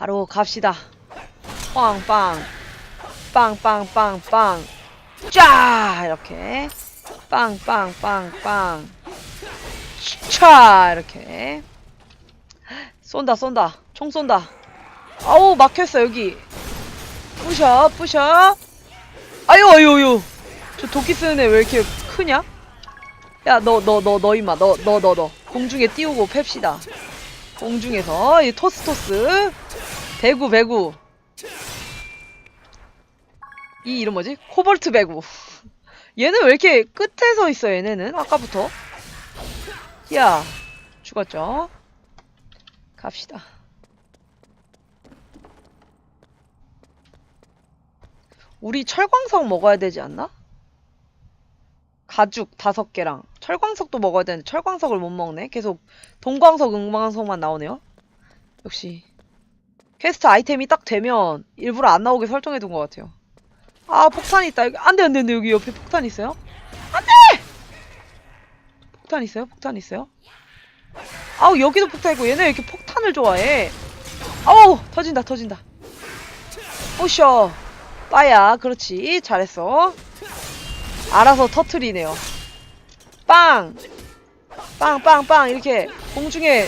바로 갑시다. 빵빵. 빵빵빵빵. 짜! 이렇게. 빵빵빵빵. 차! 이렇게. 쏜다, 쏜다. 총 쏜다. 아우, 막혔어, 여기. 부셔, 부셔. 아유, 아유, 아유. 저 도끼 쓰는 애 왜 이렇게 크냐? 야, 너, 너, 너, 너, 임마. 너, 너, 너, 너. 공중에 띄우고 팹시다. 공중에서, 이 토스, 토스. 배구, 배구. 이 이름 뭐지? 코볼트 배구. 얘는 왜 이렇게 끝에 서 있어, 얘네는? 아까부터. 야, 죽었죠? 갑시다. 우리 철광석 먹어야 되지 않나? 가죽 다섯 개랑 철광석도 먹어야 되는데 철광석을 못 먹네. 계속 동광석, 은광석만 나오네요. 역시 퀘스트 아이템이 딱 되면 일부러 안 나오게 설정해 둔 것 같아요. 아 폭탄 있다. 안돼 안돼 안돼 여기 옆에 폭탄 있어요? 안돼! 폭탄 있어요? 폭탄 있어요? 아우 여기도 폭탄 있고 얘네 왜 이렇게 폭탄을 좋아해? 아우 터진다 터진다. 오셔 빠야 그렇지 잘했어. 알아서 터트리네요. 빵! 빵, 빵, 빵! 이렇게 공중에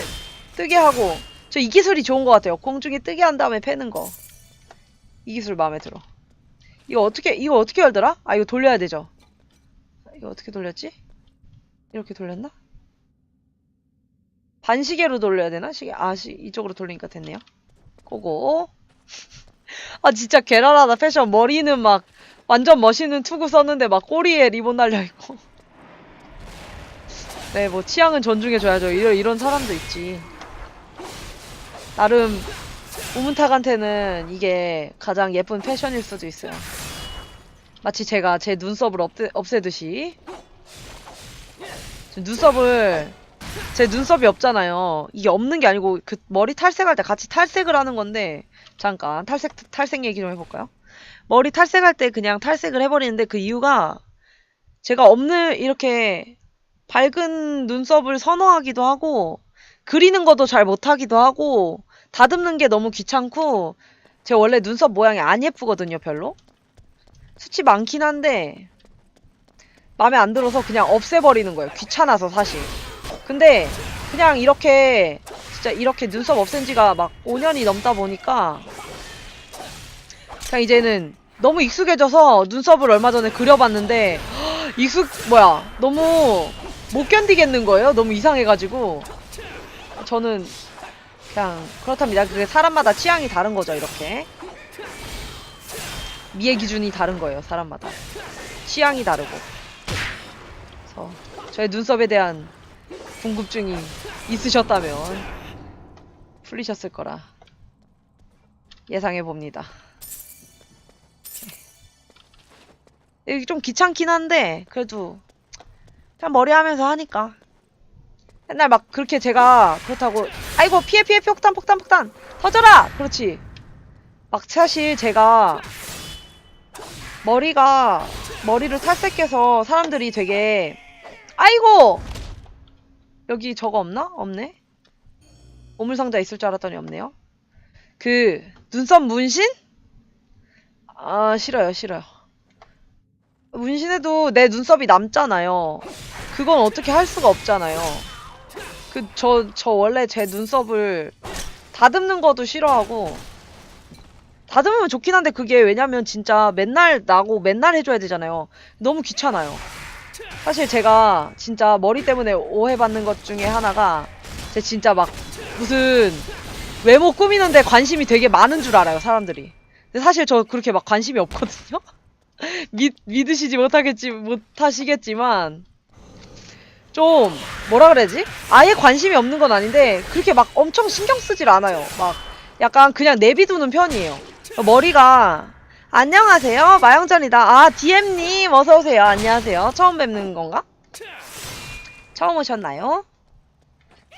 뜨게 하고. 저 이 기술이 좋은 것 같아요. 공중에 뜨게 한 다음에 패는 거. 이 기술 마음에 들어. 이거 어떻게, 이거 어떻게 열더라? 아, 이거 돌려야 되죠. 이거 어떻게 돌렸지? 이렇게 돌렸나? 반시계로 돌려야 되나? 시계, 아, 시, 이쪽으로 돌리니까 됐네요. 고고. 아, 진짜 개랄하다, 패션. 머리는 막, 완전 멋있는 투구 썼는데 막 꼬리에 리본 달려있고 네 뭐 취향은 존중해줘야죠 이런, 이런 사람도 있지 나름 우문탁한테는 이게 가장 예쁜 패션일 수도 있어요. 마치 제가 제 눈썹을 없애, 없애듯이. 저 눈썹을 제 눈썹이 없잖아요. 이게 없는 게 아니고 그 머리 탈색할 때 같이 탈색을 하는 건데 잠깐 탈색 탈색 얘기 좀 해볼까요? 머리 탈색할 때 그냥 탈색을 해버리는데 그 이유가 제가 없는 이렇게 밝은 눈썹을 선호하기도 하고 그리는 것도 잘 못하기도 하고 다듬는 게 너무 귀찮고 제가 원래 눈썹 모양이 안 예쁘거든요 별로. 수치 많긴 한데 마음에 안 들어서 그냥 없애버리는 거예요 귀찮아서 사실. 근데 그냥 이렇게 진짜 이렇게 눈썹 없앤 지가 막 5년이 넘다 보니까 그냥 이제는 너무 익숙해져서 눈썹을 얼마 전에 그려봤는데 익숙 뭐야 너무 못 견디겠는 거예요 너무 이상해가지고 저는 그냥 그렇답니다. 그게 사람마다 취향이 다른 거죠 이렇게. 미의 기준이 다른 거예요 사람마다. 취향이 다르고. 그래서 저의 눈썹에 대한 궁금증이 있으셨다면 풀리셨을 거라 예상해 봅니다. 이게 좀 귀찮긴 한데 그래도 그냥 머리 하면서 하니까 맨날 막 그렇게 제가 그렇다고 아이고 피해 피해 폭탄 폭탄 폭탄 터져라 그렇지 막 사실 제가 머리가 머리를 탈색해서 사람들이 되게 아이고 여기 저거 없나? 없네 보물상자 있을 줄 알았더니 없네요 그 눈썹 문신? 아 싫어요 싫어요 문신해도 내 눈썹이 남잖아요. 그건 어떻게 할 수가 없잖아요. 그, 저, 저 원래 제 눈썹을 다듬는 것도 싫어하고, 다듬으면 좋긴 한데 그게 왜냐면 진짜 맨날 나고 맨날 해줘야 되잖아요. 너무 귀찮아요. 사실 제가 진짜 머리 때문에 오해받는 것 중에 하나가, 제 진짜 막 무슨 외모 꾸미는데 관심이 되게 많은 줄 알아요, 사람들이. 근데 사실 저 그렇게 막 관심이 없거든요? 믿, 믿으시지 못하겠지, 못하시겠지만, 좀, 뭐라 그래야지? 아예 관심이 없는 건 아닌데, 그렇게 막 엄청 신경 쓰질 않아요. 막, 약간 그냥 내비두는 편이에요. 머리가, 안녕하세요. 마영전이다. 아, DM님, 어서 오세요. 안녕하세요. 처음 뵙는 건가? 처음 오셨나요?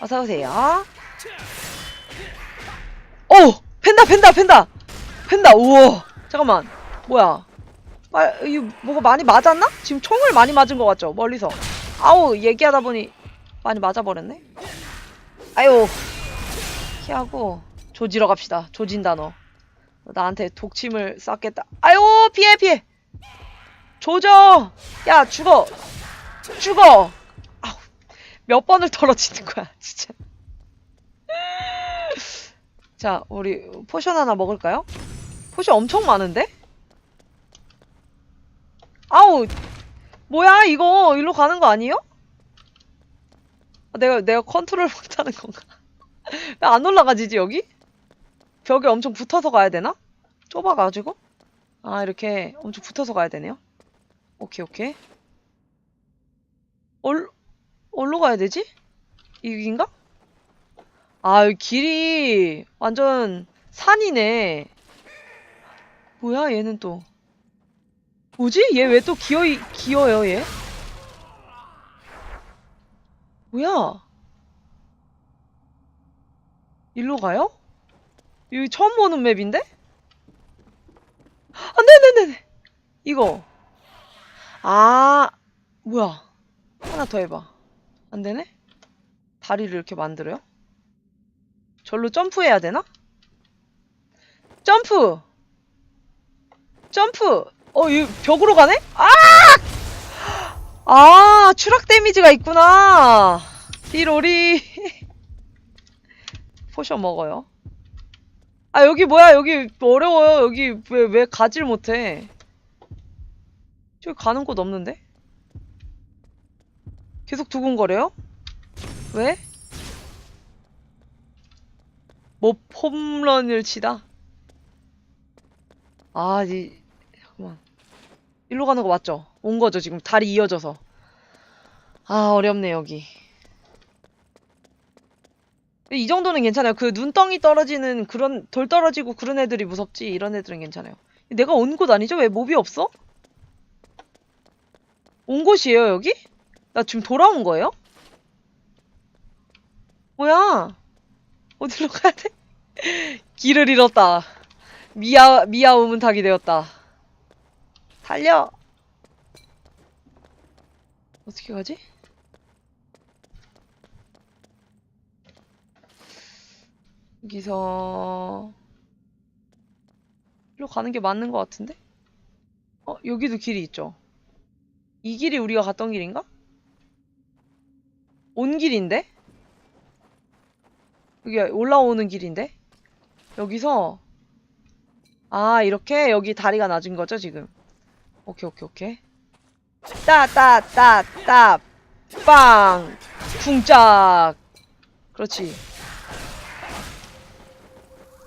어서 오세요. 오! 팬다, 팬다, 팬다! 팬다, 우와! 잠깐만. 뭐야. 아, 이 뭐가 많이 맞았나? 지금 총을 많이 맞은 것 같죠? 멀리서. 아우, 얘기하다 보니 많이 맞아버렸네? 아유. 피하고. 조지러 갑시다. 조진다 너. 너 나한테 독침을 쐈겠다. 아유 피해 피해. 조져. 야 죽어. 죽어. 아우 몇 번을 떨어지는 거야 진짜. 자 우리 포션 하나 먹을까요? 포션 엄청 많은데? 아우 뭐야 이거 일로 가는 거 아니에요? 아, 내가 내가 컨트롤 못하는 건가? 왜 안 올라가지지 여기? 벽에 엄청 붙어서 가야 되나? 좁아가지고? 아 이렇게 엄청 붙어서 가야 되네요. 오케이 오케이. 얼 어디로 가야 되지? 여긴가? 아 길이 완전 산이네. 뭐야 얘는 또 뭐지? 얘 왜 또 기어 기어요 얘? 뭐야? 일로 가요? 여기 처음 보는 맵인데? 아, 네네네네. 이거. 아, 뭐야. 하나 더 해봐. 안 되네? 다리를 이렇게 만들어요? 절로 점프해야 되나? 점프! 점프! 어, 이 벽으로 가네? 아! 아, 추락 데미지가 있구나. 띠로리. 포션 먹어요. 아, 여기 뭐야? 여기 어려워요. 여기 왜, 왜 가질 못해? 저기 가는 곳 없는데? 계속 두근거려요? 왜? 뭐 홈런을 치다? 아, 이. 일로 가는 거 맞죠? 온 거죠, 지금. 다리 이어져서. 아, 어렵네, 여기. 이 정도는 괜찮아요. 그 눈덩이 떨어지는 그런, 돌 떨어지고 그런 애들이 무섭지. 이런 애들은 괜찮아요. 내가 온 곳 아니죠? 왜 몹이 없어? 온 곳이에요, 여기? 나 지금 돌아온 거예요? 뭐야? 어디로 가야 돼? 길을 잃었다. 미아, 미아 우문탁이 되었다. 달려! 어떻게 가지? 여기서 일로 가는 게 맞는 것 같은데? 어, 여기도 길이 있죠. 이 길이 우리가 갔던 길인가? 온 길인데? 여기 올라오는 길인데? 여기서 아 이렇게 여기 다리가 낮은 거죠 지금 오케이 오케이 오케이. 따따따따. 빵. 쿵짝. 그렇지.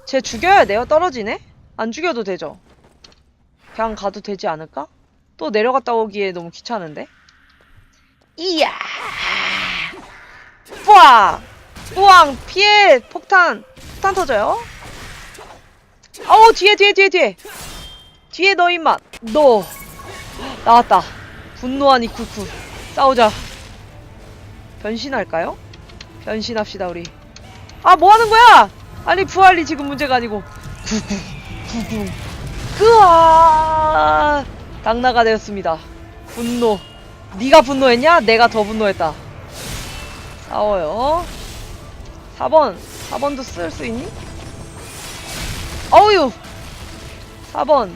쟤 죽여야 돼요? 떨어지네? 안 죽여도 되죠? 그냥 가도 되지 않을까? 또 내려갔다 오기에 너무 귀찮은데? 이야! 뿌앙 뿌앙! 피해! 폭탄! 폭탄 터져요? 어우 뒤에 뒤에 뒤에 뒤에! 뒤에 너 임마! 너 나왔다. 분노한 이쿠쿠 싸우자. 변신할까요? 변신합시다 우리. 아 뭐하는 거야? 아니 부활이 지금 문제가 아니고. 구구 구구. 그아. 당나가 되었습니다. 분노. 네가 분노했냐? 내가 더 분노했다. 싸워요. 4번. 4번도 쓸 수 있니? 어우유 4번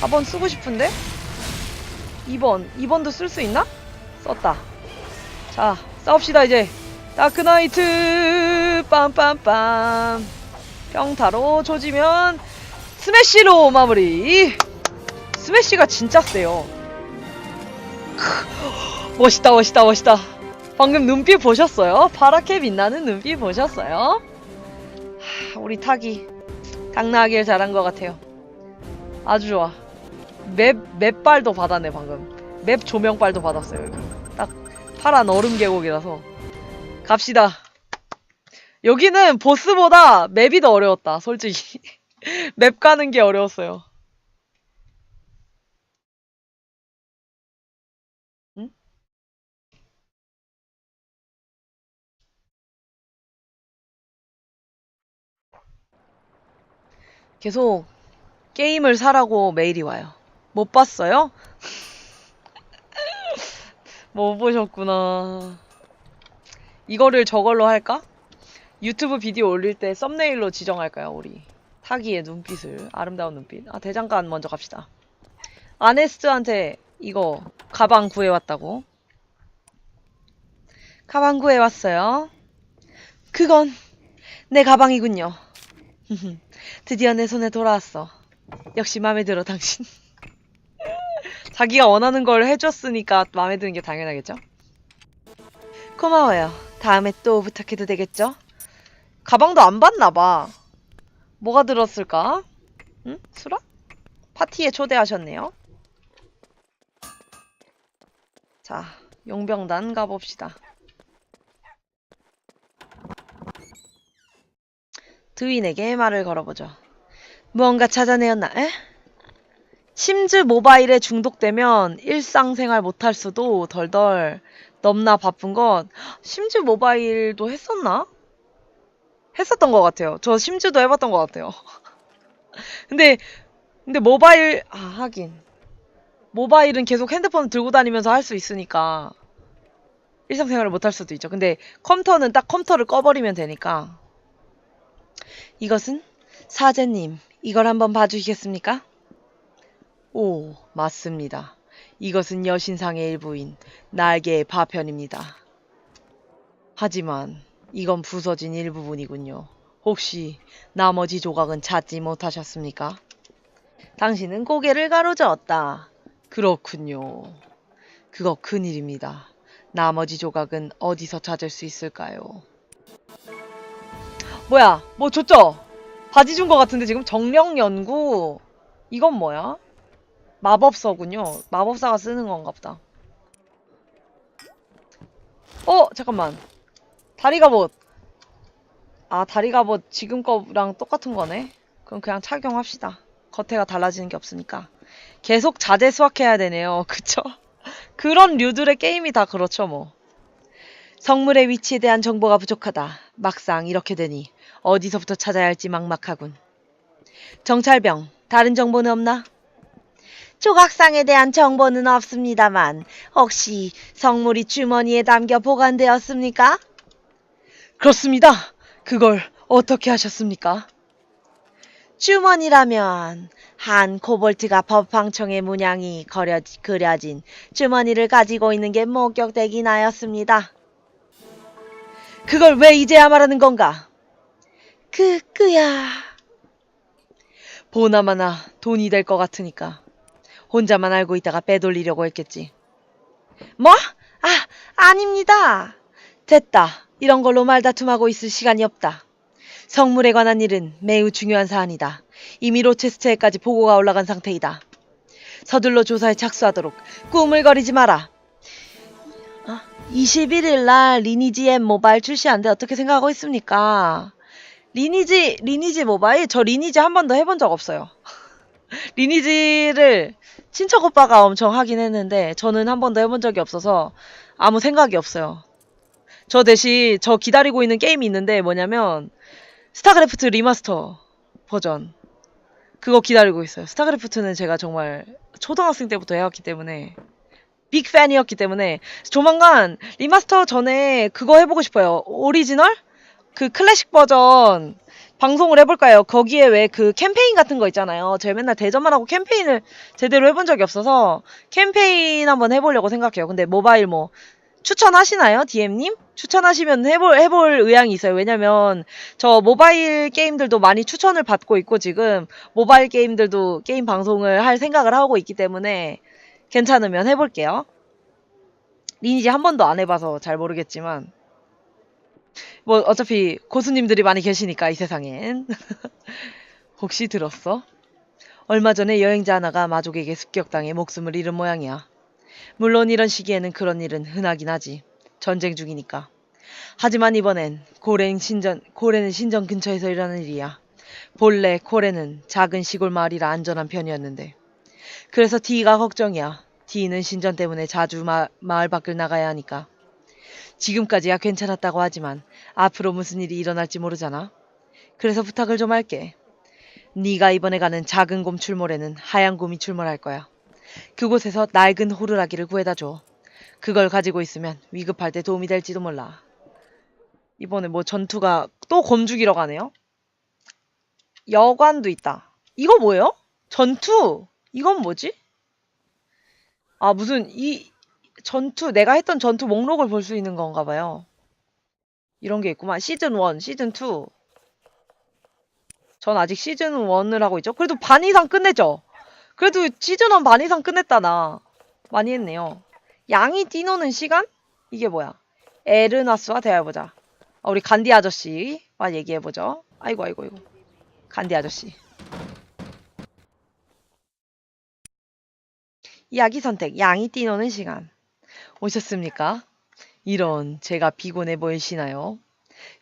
4번 쓰고 싶은데 2번 2번도 쓸 수 있나? 썼다 자 싸웁시다 이제 다크나이트 빰빰빰 평타로 조지면 스매시로 마무리 스매시가 진짜 세요 크, 멋있다 멋있다 멋있다 방금 눈빛 보셨어요? 파랗게 빛나는 눈빛 보셨어요? 하, 우리 타기 당나하길 잘한 것 같아요. 아주 좋아. 맵, 맵발도 받았네 방금. 맵 조명발도 받았어요. 여기. 딱 파란 얼음 계곡이라서. 갑시다. 여기는 보스보다 맵이 더 어려웠다. 솔직히. 맵 가는 게 어려웠어요. 응? 계속 게임을 사라고 메일이 와요. 못 봤어요? 못 보셨구나. 이거를 저걸로 할까? 유튜브 비디오 올릴 때 썸네일로 지정할까요, 우리? 타기의 눈빛을. 아름다운 눈빛. 아, 대장간 먼저 갑시다. 아네스트한테 이거 가방 구해왔다고. 가방 구해왔어요. 그건 내 가방이군요. 드디어 내 손에 돌아왔어. 역시 마음에 들어, 당신. 자기가 원하는 걸 해줬으니까 마음에 드는 게 당연하겠죠? 고마워요. 다음에 또 부탁해도 되겠죠? 가방도 안 봤나봐. 뭐가 들었을까? 응? 수라? 파티에 초대하셨네요. 자, 용병단 가봅시다. 드윈에게 말을 걸어보죠. 무언가 찾아내었나? 에? 심즈 모바일에 중독되면 일상생활 못할 수도 덜덜 넘나 바쁜 것. 심즈 모바일도 했었나? 했었던 것 같아요. 저 심즈도 해봤던 것 같아요. 근데 근데 모바일 아 하긴 모바일은 계속 핸드폰 들고 다니면서 할 수 있으니까 일상생활을 못할 수도 있죠. 근데 컴퓨터는 딱 컴퓨터를 꺼버리면 되니까 이것은 사제님 이걸 한번 봐주시겠습니까? 오 맞습니다. 이것은 여신상의 일부인 날개의 파편입니다. 하지만 이건 부서진 일부분이군요. 혹시 나머지 조각은 찾지 못하셨습니까? 당신은 고개를 가로저었다. 그렇군요. 그거 큰일입니다. 나머지 조각은 어디서 찾을 수 있을까요? 뭐야, 뭐 줬죠? 바지 준 것 같은데 지금 정령 연구. 이건 뭐야? 마법서군요. 마법사가 쓰는 건가 보다. 어, 잠깐만. 다리 갑옷. 아, 다리 갑옷 지금 거랑 똑같은 거네. 그럼 그냥 착용합시다. 겉에가 달라지는 게 없으니까. 계속 자재 수확해야 되네요. 그쵸? 그런 류들의 게임이 다 그렇죠, 뭐. 성물의 위치에 대한 정보가 부족하다. 막상 이렇게 되니 어디서부터 찾아야 할지 막막하군. 정찰병, 다른 정보는 없나? 조각상에 대한 정보는 없습니다만 혹시 성물이 주머니에 담겨 보관되었습니까? 그렇습니다. 그걸 어떻게 하셨습니까? 주머니라면 한 코볼트가 법황청의 문양이 거려, 그려진 주머니를 가지고 있는 게 목격되긴 하였습니다. 그걸 왜 이제야 말하는 건가? 그, 그야. 보나마나 돈이 될 것 같으니까 혼자만 알고 있다가 빼돌리려고 했겠지. 뭐? 아, 아닙니다. 됐다. 이런 걸로 말다툼하고 있을 시간이 없다. 성물에 관한 일은 매우 중요한 사안이다. 이미 로체스터에까지 보고가 올라간 상태이다. 서둘러 조사에 착수하도록 꾸물거리지 마라. 아, 21일 날 리니지 앱 모바일 출시한데 어떻게 생각하고 있습니까? 리니지, 리니지 모바일? 저 리니지 한 번도 해본 적 없어요. 리니지를 친척 오빠가 엄청 하긴 했는데 저는 한 번도 해본 적이 없어서 아무 생각이 없어요. 저 대신 저 기다리고 있는 게임이 있는데 뭐냐면 스타크래프트 리마스터 버전 그거 기다리고 있어요. 스타크래프트는 제가 정말 초등학생 때부터 해왔기 때문에 빅 팬이었기 때문에 조만간 리마스터 전에 그거 해보고 싶어요. 오리지널? 그 클래식 버전 방송을 해볼까요? 거기에 왜 그 캠페인 같은 거 있잖아요. 제가 맨날 대전만 하고 캠페인을 제대로 해본 적이 없어서 캠페인 한번 해보려고 생각해요. 근데 모바일 뭐 추천하시나요? DM님? 추천하시면 해볼, 해볼 의향이 있어요. 왜냐면 저 모바일 게임들도 많이 추천을 받고 있고 지금 모바일 게임들도 게임 방송을 할 생각을 하고 있기 때문에 괜찮으면 해볼게요. 리니지 한 번도 안 해봐서 잘 모르겠지만 뭐 어차피 고수님들이 많이 계시니까 이 세상엔 혹시 들었어? 얼마 전에 여행자 하나가 마족에게 습격당해 목숨을 잃은 모양이야. 물론 이런 시기에는 그런 일은 흔하긴 하지. 전쟁 중이니까. 하지만 이번엔 고래는 신전, 고래는 신전 근처에서 일어나는 일이야. 본래 고래는 작은 시골 마을이라 안전한 편이었는데. 그래서 D가 걱정이야. D는 신전 때문에 자주 마, 마을 밖을 나가야 하니까. 지금까지야 괜찮았다고 하지만 앞으로 무슨 일이 일어날지 모르잖아. 그래서 부탁을 좀 할게. 네가 이번에 가는 작은 곰 출몰에는 하얀 곰이 출몰할 거야. 그곳에서 낡은 호루라기를 구해다 줘. 그걸 가지고 있으면 위급할 때 도움이 될지도 몰라. 이번에 뭐 전투가 또 검죽이러 가네요. 여관도 있다. 이거 뭐예요? 전투. 이건 뭐지? 아, 무슨 이 전투 내가 했던 전투 목록을 볼 수 있는 건가 봐요. 이런 게 있구만. 시즌 1, 시즌 2. 전 아직 시즌 1을 하고 있죠. 그래도 반 이상 끝냈죠. 그래도 시즌 1 반 이상 끝냈다 나. 많이 했네요. 양이 뛰노는 시간? 이게 뭐야? 에르나스와 대화해보자. 아, 우리 간디 아저씨와 얘기해보죠. 아이고, 아이고, 아이고. 간디 아저씨. 이야기 선택. 양이 뛰노는 시간. 오셨습니까? 이런 제가 피곤해 보이시나요?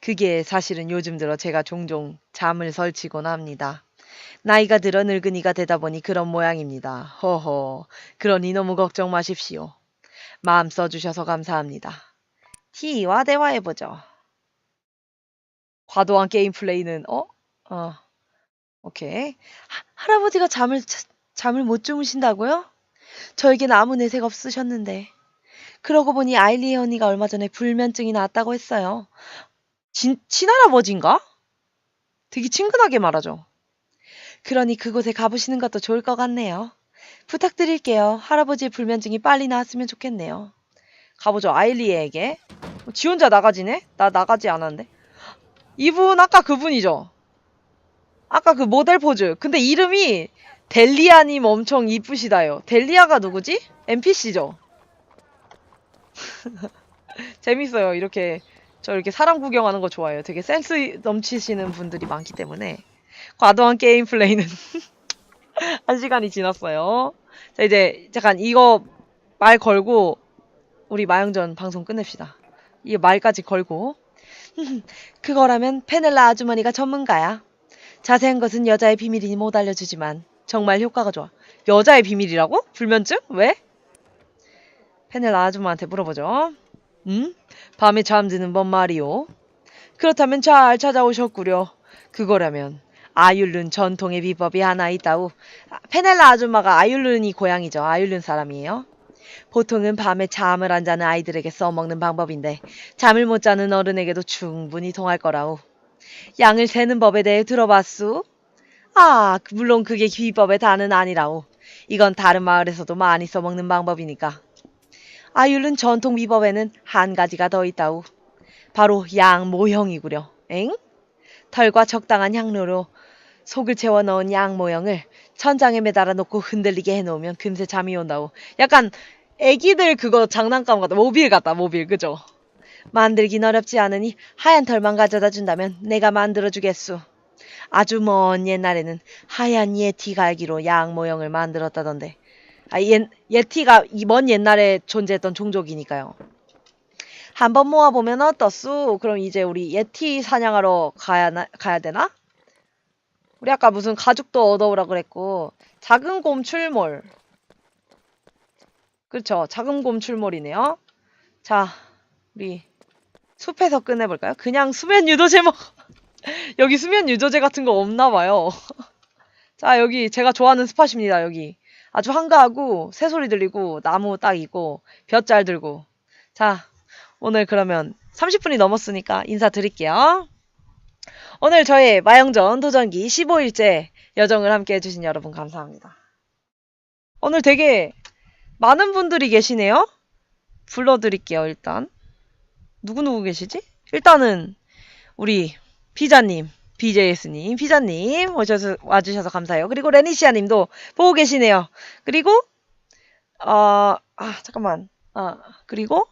그게 사실은 요즘 들어 제가 종종 잠을 설치곤 합니다. 나이가 들어 늙은이가 되다 보니 그런 모양입니다. 허허. 그러니 너무 걱정 마십시오. 마음 써주셔서 감사합니다. T와 대화해보죠. 과도한 게임 플레이는, 어? 어. 오케이. 하, 할아버지가 잠을, 자- 잠을 못 주무신다고요? 저에겐 아무 내색 없으셨는데. 그러고 보니 아일리 언니가 얼마 전에 불면증이 나왔다고 했어요. 진, 친할아버지인가? 되게 친근하게 말하죠. 그러니 그곳에 가보시는 것도 좋을 것 같네요. 부탁드릴게요. 할아버지의 불면증이 빨리 나았으면 좋겠네요. 가보죠. 아일리에게. 어, 지 혼자 나가지네? 나 나가지 않았는데. 이분 아까 그분이죠. 아까 그 모델 포즈. 근데 이름이 델리아님 엄청 이쁘시다요. 델리아가 누구지? NPC죠. 재밌어요. 이렇게 저 이렇게 사람 구경하는 거 좋아해요. 되게 센스 넘치시는 분들이 많기 때문에 과도한 게임 플레이는 한 시간이 지났어요. 자 이제 잠깐 이거 말 걸고 우리 마영전 방송 끝냅시다. 이 말까지 걸고 그거라면 페넬라 아주머니가 전문가야. 자세한 것은 여자의 비밀이니 못 알려주지만 정말 효과가 좋아. 여자의 비밀이라고? 불면증? 왜? 페넬라 아줌마한테 물어보죠. 음? 밤에 잠드는 법 말이오. 그렇다면 잘 찾아오셨구려. 그거라면 아율룬 전통의 비법이 하나 있다우. 아, 페넬라 아줌마가 아율룬이 고향이죠. 아율룬 사람이에요. 보통은 밤에 잠을 안 자는 아이들에게 써먹는 방법인데 잠을 못 자는 어른에게도 충분히 통할 거라우. 양을 세는 법에 대해 들어봤수? 아, 그- 물론 그게 비법의 다는 아니라우. 이건 다른 마을에서도 많이 써먹는 방법이니까. 아율룬 전통 비법에는 한 가지가 더 있다우. 바로 양 모형이구려. 엥? 털과 적당한 향료로 속을 채워 넣은 양 모형을 천장에 매달아 놓고 흔들리게 해놓으면 금세 잠이 온다우. 약간 애기들 그거 장난감 같다. 모빌 같다. 모빌. 그죠? 만들긴 어렵지 않으니 하얀 털만 가져다 준다면 내가 만들어 주겠수. 아주 먼 옛날에는 하얀 예티 갈기로 양 모형을 만들었다던데. 아, 예, 예티가 이먼 옛날에 존재했던 종족이니까요. 한번 모아보면 어떻수? 그럼 이제 우리 예티 사냥하러 가야, 나, 가야 되나? 우리 아까 무슨 가죽도 얻어오라 그랬고, 작은 곰 출몰. 그렇죠. 작은 곰 출몰이네요. 자, 우리 숲에서 끝내볼까요? 그냥 수면 유도제 먹, 여기 수면 유도제 같은 거 없나 봐요. 자, 여기 제가 좋아하는 스팟입니다, 여기. 아주 한가하고 새소리 들리고 나무 딱 있고 볕잘 들고. 자 오늘 그러면 30분이 넘었으니까 인사드릴게요. 오늘 저의 마영전 도전기 15일째 여정을 함께 해주신 여러분 감사합니다. 오늘 되게 많은 분들이 계시네요. 불러드릴게요 일단. 누구누구 계시지? 일단은 우리 피자님 BJS님, 피자님 오셔서 와주셔서 감사해요. 그리고 레니시아님도 보고 계시네요. 그리고 어, 아 잠깐만, 아 그리고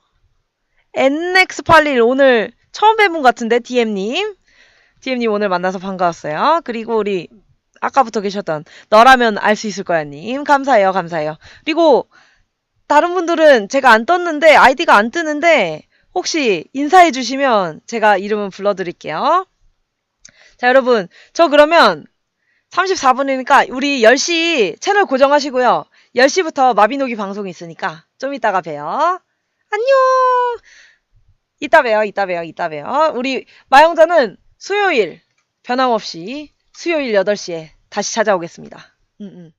NX81 오늘 처음 뵌 분 같은데 DM님, DM님 오늘 만나서 반가웠어요. 그리고 우리 아까부터 계셨던 너라면 알 수 있을 거야님 감사해요, 감사해요. 그리고 다른 분들은 제가 안 떴는데 아이디가 안 뜨는데 혹시 인사해 주시면 제가 이름은 불러드릴게요. 자, 여러분. 저 그러면 34분이니까 우리 10시 채널 고정하시고요. 10시부터 마비노기 방송이 있으니까 좀 이따가 봬요. 안녕! 이따 봬요, 이따 봬요, 이따 봬요. 우리 마영자는 수요일 변함없이 수요일 8시에 다시 찾아오겠습니다. 음, 음.